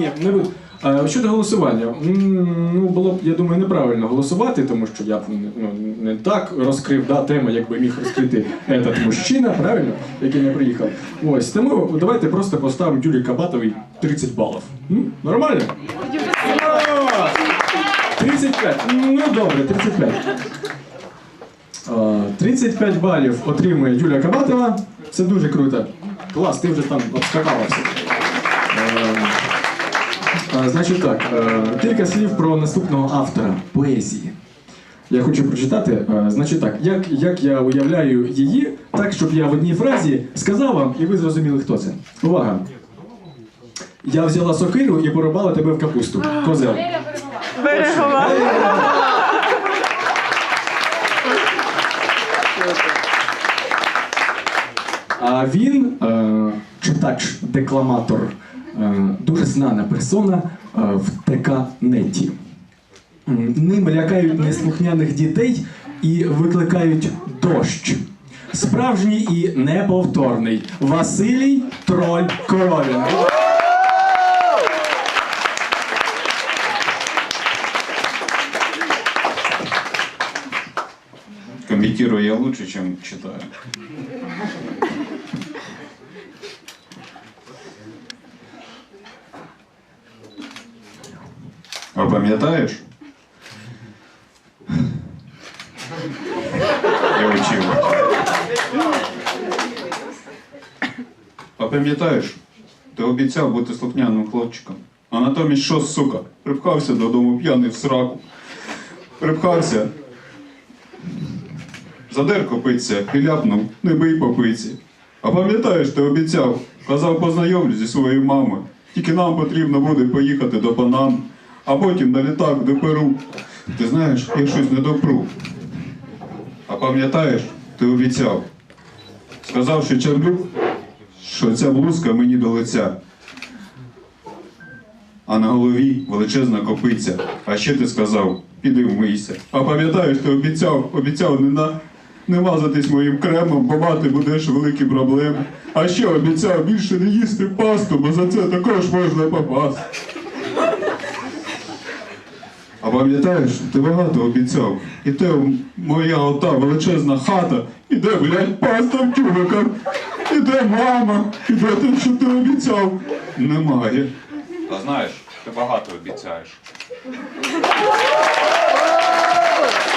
Ні, не. А, щодо голосування, ну було б, я думаю, неправильно голосувати, тому що я б ну, не так розкрив да, тему, якби міг розкрити этот мужчина, правильно, який не приїхав. Ось тому давайте просто поставимо Юлії Кабатовій 30 балів. Нормально? 35. Ну добре, 35. 35 балів отримує Юлія Кабатова. Це дуже круто. Клас, ти вже там обскакався. Значить так, е, кілька слів про наступного автора поезії. Я хочу прочитати. е, Значить так, як, як я уявляю її, так, щоб я в одній фразі сказав вам, і ви зрозуміли, хто це. Увага! Я взяла сокиру і порубала тебе в капусту. Козел. Берегова. А він е, читач, декламатор, дуже знана персона е, в ТК Неті. Ним лякають неслухняних дітей і викликають дощ. Справжній і неповторний Василій Троль Коровін. Комментирую я лучше, чем читаю. А пам'ятаєш? Я учив. А пам'ятаєш? Ти обіцяв бути слухняним хлопчиком. А натомість що, сука, припхався додому п'яний в сраку. Припхався, Задер копиться і ляпнув, не бий по пиці. А пам'ятаєш, ти обіцяв, казав, познайомлюсь зі своєю мамою. Тільки нам потрібно буде поїхати до Панам, а потім на літак до Перу. Ти знаєш, я щось не допру. А пам'ятаєш, ти обіцяв, сказавши Чарлюк, що ця блузка мені до лиця. А на голові величезна копиця. А ще ти сказав, піди вмийся. А пам'ятаєш, ти обіцяв, обіцяв не, на, не мазатись моїм кремом, бо мати будеш великі проблеми. А ще обіцяв більше не їсти пасту, бо за це також можна попасти. А пам'ятаєш, ти багато обіцяв. І те моя ота величезна хата, іде, де, блядь, паста в тюбиках, іде мама, і те, що ти обіцяв. Немає. Та знаєш, ти багато обіцяєш.